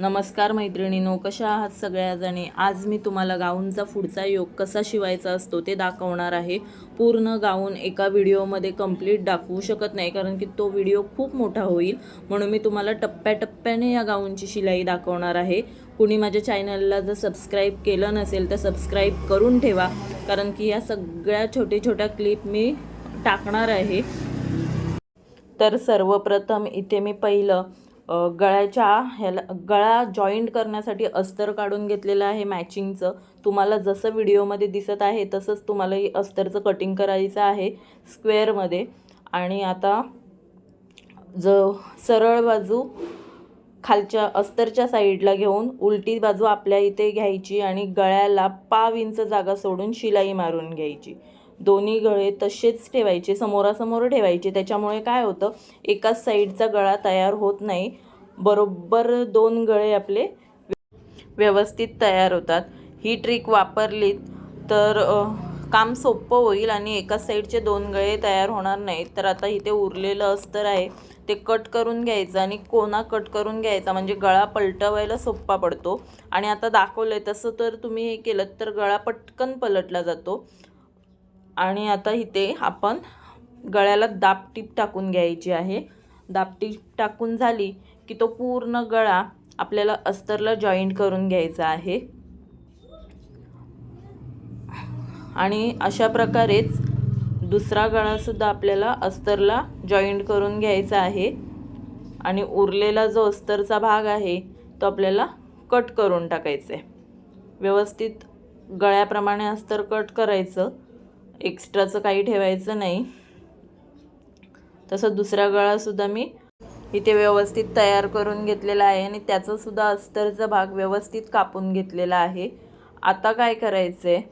नमस्कार मैत्रिणीनो कशा आहात सगळ्याजणी? आज मी तुम्हाला गाऊनचा पुढचा योग कसा शिवायचा असतो ते दाखवणार आहे. पूर्ण गाऊन एका व्हिडिओमध्ये कंप्लीट दाखवू शकत नाही कारण की तो व्हिडिओ खूप मोठा होईल. म्हणून मी तुम्हाला टप्प्याटप्प्याने या गाऊनची शिलाई दाखवणार आहे. कुणी माझ्या चॅनलला जर सबस्क्राईब केलं नसेल तर सबस्क्राईब करून ठेवा कारण की या सगळ्या छोट्या छोट्या क्लिप मी टाकणार आहे. तर सर्वप्रथम इथे मी पहिलं गळ्याच्या ह्याला गळा जॉईंट करण्यासाठी अस्तर काढून घेतलेलं आहे मॅचिंगचं तुम्हाला जसं व्हिडिओमध्ये दिसत आहे तसंच तुम्हाला ही अस्तरचं कटिंग करायचं आहे स्क्वेअरमध्ये आणि आता ज सरळ बाजू खालच्या अस्तरच्या साईडला घेऊन उलटी बाजू आपल्या इथे घ्यायची आणि गळ्याला पाव इंच जागा सोडून शिलाई मारून घ्यायची. दोन्ही गळे तसेच ठेवायचे समोरासमोर ठेवायचे. त्याच्यामुळे काय होतं एकाच साईडचा गळा तयार होत नाही. बरोबर दोन गळे आपले व्यवस्थित तयार होतात. ही ट्रिक वापरलीत तर काम सोपं होईल आणि एकाच साईडचे दोन गळे तयार होणार नाहीत. तर आता इथे उरलेलं अस्तर आहे ते कट करून घ्यायचं आणि कोना कट करून घ्यायचा. म्हणजे गळा पलटवायला सोपा पडतो. आणि आता दाखवलं आहे तसं तर तुम्ही हे केलं तर गळा पटकन पलटला जातो. आणि आता इथे आपण गळ्याला दापटीप टाकून घ्यायची आहे. दापटीप टाकून झाली की तो पूर्ण गळा आपल्याला अस्तरला जॉईंट करून घ्यायचा आहे. आणि अशा प्रकारेच दुसरा गळासुद्धा आपल्याला अस्तरला जॉईंट करून घ्यायचा आहे. आणि उरलेला जो अस्तरचा भाग आहे तो आपल्याला कट करून टाकायचा आहे. व्यवस्थित गळ्याप्रमाणे अस्तर कट करायचं. एक्स्ट्राचं काही ठेवायचं नाही. तसं दुसरा गळासुद्धा मी इथे व्यवस्थित तयार करून घेतलेला आहे आणि त्याचासुद्धा अस्तरचा भाग व्यवस्थित कापून घेतलेला आहे. आता काय करायचं आहे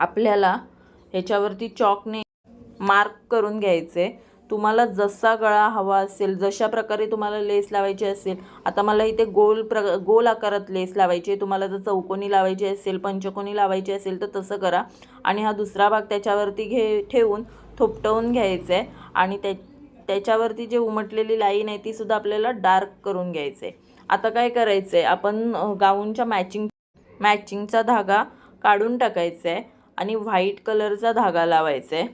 आपल्याला ह्याच्यावरती चॉकने मार्क करून घ्यायचे तुम्हाला जसा गळा हवा असेल जशा प्रकारे तुम्हाला लेस लावायची असेल आता मला इथे गोल प्र गोल आकारात लेस लावायची आहे. तुम्हाला जर चौकोनी लावायची असेल पंचकोनी लावायची असेल तर तसं करा. आणि हा दुसरा भाग त्याच्यावरती घे ठेवून थोपटवून घ्यायचं आहे. आणि त्या त्याच्यावरती जे उमटलेली लाईन आहे ती सुद्धा आपल्याला डार्क करून घ्यायचं आहे आता काय करायचं आहे आपण गाऊनच्या मॅचिंग मॅचिंगचा धागा काढून टाकायचा आहे आणि व्हाईट कलरचा धागा लावायचा आहे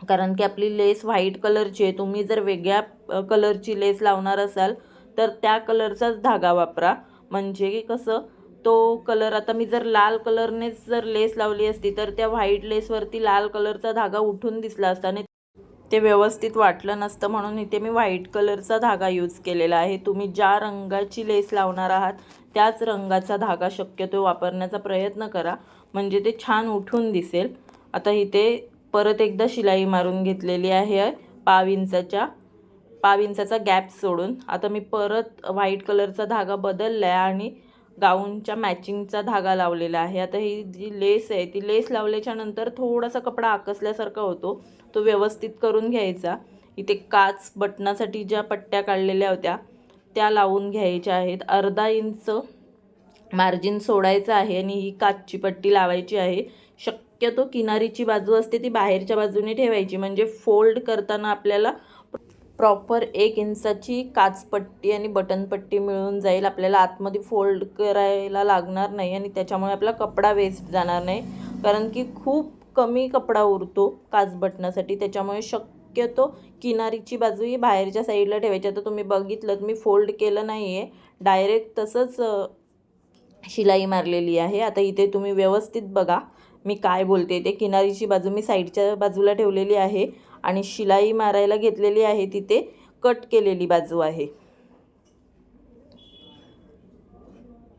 कारण की आपली लेस व्हाईट कलरची आहे. तुम्ही जर वेगळ्या कलरची लेस लावणार असाल तर त्या कलरचाच धागा वापरा. म्हणजे कसं तो कलर आता मी जर लाल कलरनेच जर लेस लावली असती तर त्या व्हाईट लेसवरती लाल कलरचा धागा उठून दिसला असता आणि ते व्यवस्थित वाटलं नसतं म्हणून इथे मी व्हाईट कलरचा धागा यूज केलेला आहे. तुम्ही ज्या रंगाची लेस लावणार आहात त्याच रंगाचा धागा शक्यतो वापरण्याचा प्रयत्न करा. म्हणजे ते छान उठून दिसेल. आता इथे परत एकदा शिलाई मारून घेतलेली आहे पाव इंचाच्या पाव इंचाचा गॅप सोडून. आता मी परत व्हाईट कलरचा धागा बदलला आहे आणि गाऊनच्या मॅचिंगचा धागा लावलेला आहे. आता ही जी लेस आहे ती लेस लावल्याच्या नंतर थोडासा कपडा आकसल्यासारखा होतो. तो व्यवस्थित करून घ्यायचा. इथे काच बटनासाठी ज्या पट्ट्या काढलेल्या होत्या त्या लावून घ्यायच्या आहेत. अर्धा इंच मार्जिन सोडायचं आहे आणि ही काचची पट्टी लावायची आहे. शक्यतो किनारीची बाजू असते ती बाहेरच्या बाजूने ठेवायची. म्हणजे फोल्ड करताना आपल्याला प्रॉपर एक इंचाची काचपट्टी आणि बटनपट्टी मिळून जाईल. आपल्याला आतमध्ये फोल्ड करायला लागणार नाही आणि त्याच्यामुळे आपला कपडा वेस्ट जाणार नाही. कारण की खूप कमी कपडा उरतो काच बटनासाठी. त्याच्यामुळे शक्यतो किनारीची बाजू ही बाहेरच्या साईडला ठेवायची. आता तुम्ही बघितलं मी फोल्ड केलं नाही आहे डायरेक्ट तसंच शिलाई मारलेली आहे. आता इथे तुम्ही व्यवस्थित बघा. मी काय बोलते? ते किनारीची बाजू मी साईडच्या बाजूला ठेवलेली आहे आणि शिलाई मारायला घेतलेली आहे. तिथे कट केलेली बाजू आहे.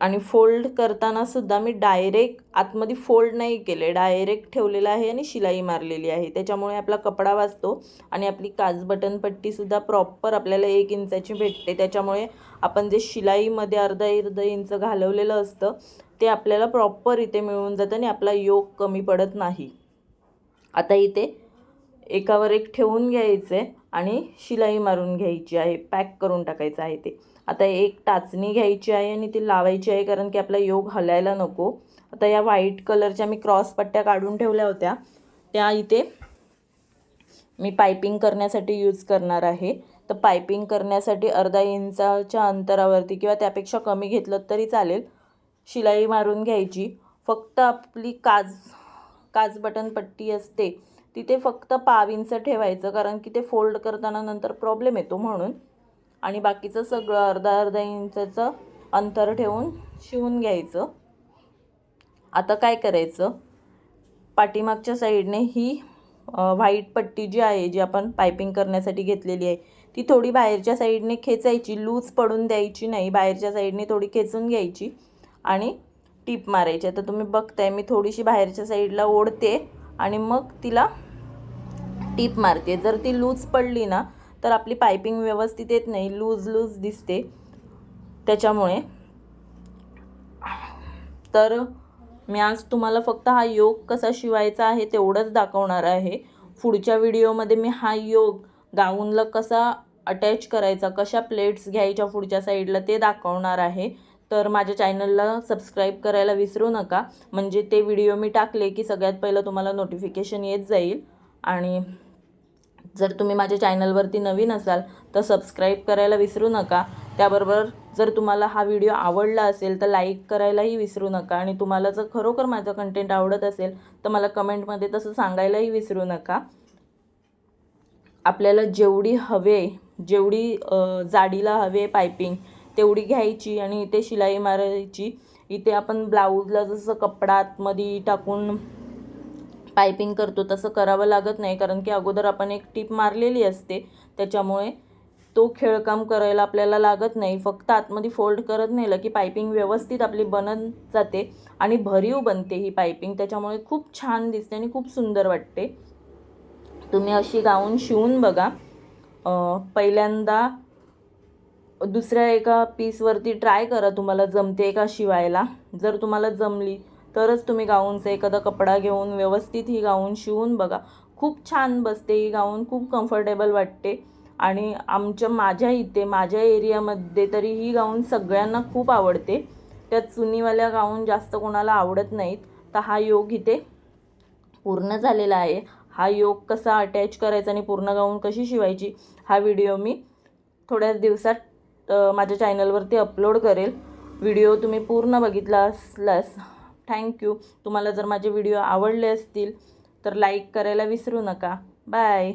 आणि फोल्ड करताना सुद्धा मी डायरेक्ट आतमध्ये फोल्ड नाही केले. डायरेक्ट ठेवलेलं आहे आणि शिलाई मारलेली आहे. त्याच्यामुळे आपला कपडा वाचतो आणि आपली काच बटन पट्टीसुद्धा प्रॉपर आपल्याला एक इंचाची भेटते. त्याच्यामुळे आपण जे शिलाईमध्ये अर्धा अर्धा इंच घालवलेलं असतं ते आपल्याला प्रॉपर इथे मिळून जातं आणि आपला योग कमी पडत नाही. आता इथे एकावर एक ठेवून घ्यायचं आहे आणि शिलाई मारून घ्यायची आहे पॅक करून टाकायचं आहे ते. आता एक टाचणी घ्यायची आहे आणि ती लावायची आहे कारण की आपला योग हलायला नको. आता या व्हाईट कलरच्या मी क्रॉस पट्ट्या काढून ठेवल्या होत्या. त्या इथे मी पायपिंग करण्यासाठी यूज करणार आहे. तर पायपिंग करण्यासाठी अर्धा इंचाच्या अंतरावरती किंवा त्यापेक्षा कमी घेतलं तरी चालेल. शिलाई मारून घ्यायची. फक्त आपली काज काज बटन पट्टी असते तिथे फक्त पाव इंच ठेवायचं कारण की ते फोल्ड करताना नंतर प्रॉब्लेम येतो म्हणून. आणि बाकीचं सगळं अर्धा अर्धा इंचाचं अंतर ठेवून शिवून घ्यायचं. आता काय करायचं? पाठीमागच्या साईडने ही व्हाईट पट्टी जी आहे जी आपण पायपिंग करण्यासाठी घेतलेली आहे ती थोडी बाहेरच्या साईडने खेचायची. लूज पडून द्यायची नाही. बाहेरच्या साईडने थोडी खेचून घ्यायची. आणि टीप मारायची. आता तुम्ही बघताय मी थोडीशी बाहेरच्या साईडला ओढते आणि मग तिला टीप मारते. जर ती लूज पडली ना तर आपली पायपिंग व्यवस्थित येत नाही. लूज लूज दिसते. त्याच्यामुळे. तर मी आज तुम्हाला फक्त हा योग कसा शिवायचा आहे तेवढंच दाखवणार आहे. पुढच्या व्हिडिओमध्ये मी हा योग गाऊनला कसा अटॅच करायचा कशा प्लेट्स घ्यायच्या पुढच्या साईडला ते दाखवणार आहे. तर माझ्या चॅनलला सबस्क्राईब करायला विसरू नका. म्हणजे ते व्हिडिओ मी टाकले की सगळ्यात पहिलं तुम्हाला नोटिफिकेशन येत जाईल. आणि जर तुम्ही माझ्या चॅनलवरती नवीन असाल तर सबस्क्राईब करायला विसरू नका. त्याबरोबर जर तुम्हाला हा व्हिडिओ आवडला असेल तर लाईक करायलाही विसरू नका. आणि तुम्हाला जर खरोखर माझं कंटेंट आवडत असेल तर मला कमेंटमध्ये तसं सांगायलाही विसरू नका. आपल्याला जेवढी हवे जेवढी जाडीला हवे पायपिंग तेवढी घ्यायची आणि इथे शिलाई मारायची. इथे आपण ब्लाऊजला जसं कपडा आतमध्ये टाकून पायपिंग करतो तसं करावं लागत नाही कारण की अगोदर आपण एक टीप मारलेली असते. त्याच्यामुळे तो खेळकाम करायला आपल्याला लागत नाही. फक्त आतमध्ये फोल्ड करत नेलं की पायपिंग व्यवस्थित आपली बनत जाते आणि भरीव बनते ही पायपिंग त्याच्यामुळे खूप छान दिसते आणि खूप सुंदर वाटते. तुम्ही अशी गाऊन शिवून बघा. पहिल्यांदा दुसऱ्या एका पीसवरती ट्राय करा तुम्हाला जमते का शिवायला. जर तुम्हाला जमली तरच तुम्ही गाऊनचा एखादा कपडा घेऊन व्यवस्थित ही गाऊन शिवून बघा. खूप छान बसते ही गाऊन खूप कम्फर्टेबल वाटते. आणि आमच्या माझ्या इथे माझ्या एरियामध्ये तरी ही गाऊन सगळ्यांना खूप आवडते. त्यात चुनीवाल्या गाऊन जास्त कोणाला आवडत नाहीत. तर हा योग इथे पूर्ण झालेला आहे. हा योग कसा अटॅच करायचा आणि पूर्ण गाऊन कशी शिवायची हा व्हिडिओ मी थोड्याच दिवसात तर माझ्या चॅनलवरती अपलोड करेल. व्हिडिओ तुम्ही पूर्ण बघितला असल्यास थँक्यू तुम्हाला जर माझे व्हिडिओ आवडले असतील तर लाईक करायला विसरू नका. बाय.